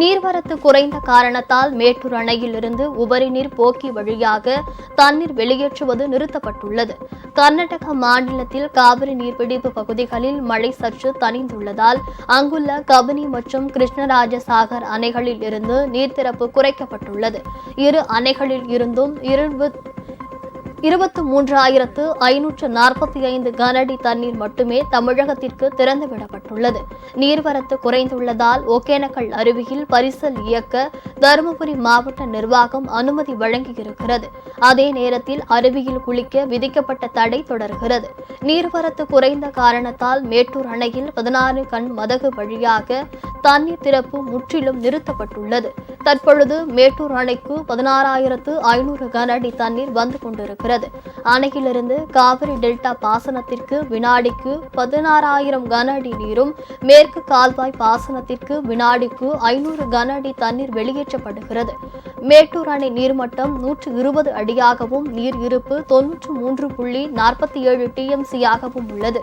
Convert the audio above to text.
நீர்வரத்து குறைந்த காரணத்தால் மேட்டூர் அணையிலிருந்து உபரி நீர் போக்கி வழியாக தண்ணீர் வெளியேற்றுவது நிறுத்தப்பட்டுள்ளது. கர்நாடக மாநிலத்தில் காவிரி நீர்பிடிப்பு பகுதிகளில் மழை சற்று தணிந்துள்ளதால் அங்குள்ள கபினி மற்றும் கிருஷ்ணராஜசாகர் அணைகளில் இருந்து நீர்த்திறப்பு குறைக்கப்பட்டுள்ளது. இரு அணைகளில் இருந்தும் இருபது இருபத்து மூன்றாயிரத்து ஐநூற்று நாற்பத்தி ஐந்து கனஅடி தண்ணீர் மட்டுமே தமிழகத்திற்கு திறந்துவிடப்பட்டுள்ளது. நீர்வரத்து குறைந்துள்ளதால் ஒகேனக்கல் அருவியில் பரிசல் இயக்க தருமபுரி மாவட்ட நிர்வாகம் அனுமதி வழங்கியிருக்கிறது. அதே நேரத்தில் அருவியில் குளிக்க விதிக்கப்பட்ட தடை தொடர்கிறது. நீர்வரத்து குறைந்த காரணத்தால் மேட்டூர் அணையில் பதினாறு கண் மதகு வழியாக தண்ணீர் திறப்பு முற்றிலும் நிறுத்தப்பட்டுள்ளது. தற்பொழுது மேட்டூர் அணைக்கு பதினாறாயிரத்து ஐநூறு கன அடி தண்ணீர் வந்து கொண்டிருக்கிறது. அணையிலிருந்து காவிரி டெல்டா பாசனத்திற்கு வினாடிக்கு பதினாறாயிரம் கன அடி நீரும் மேற்கு கால்வாய் பாசனத்திற்கு வினாடிக்கு ஐநூறு கன அடி தண்ணீர் வெளியேற்றப்படுகிறது. மேட்டூர் அணை நீர்மட்டம் நூற்று இருபது அடியாகவும் நீர் இருப்பு தொன்னூற்று மூன்று புள்ளி நாற்பத்தி ஏழு டிஎம்சியாகவும் உள்ளது.